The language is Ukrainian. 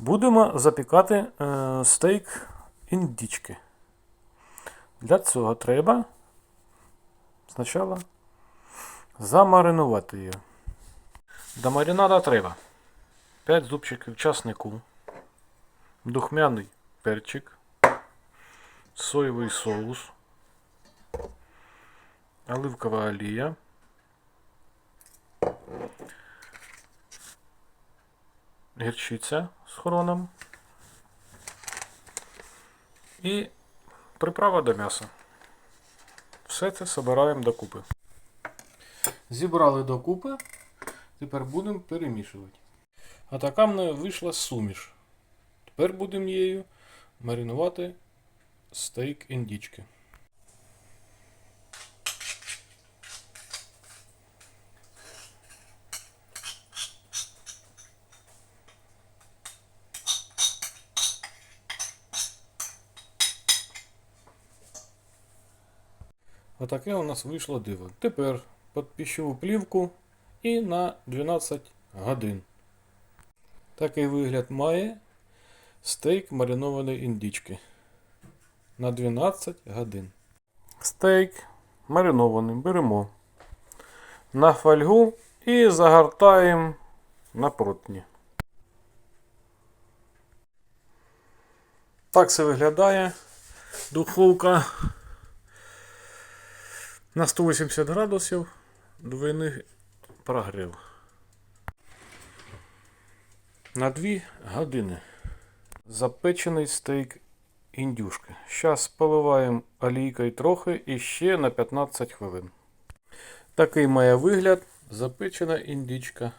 Будемо запікати е, стейк індички. Для цього треба спочатку замаринувати її. До маринада треба 5 зубчиків часнику, духмяний перчик, соєвий соус, оливкова олія, гірчиця з хроном і приправа до м'яса. Все це збираємо докупи. Зібрали докупи, тепер будемо перемішувати. А така в мене вийшла суміш. Тепер будемо її маринувати стейк індички. Отаке у нас вийшло диво. Тепер під пищову плівку і на 12 годин. Такий вигляд має стейк маринованої індички. На 12 годин. Стейк маринований беремо на фольгу і загортаємо на противні. Так це виглядає духовка на 180 градусів двойний прогрів. На 2 години. Запечений стейк індюшки. Зараз поливаємо олійкою трохи і ще на 15 хвилин. Такий має вигляд запечена індичка.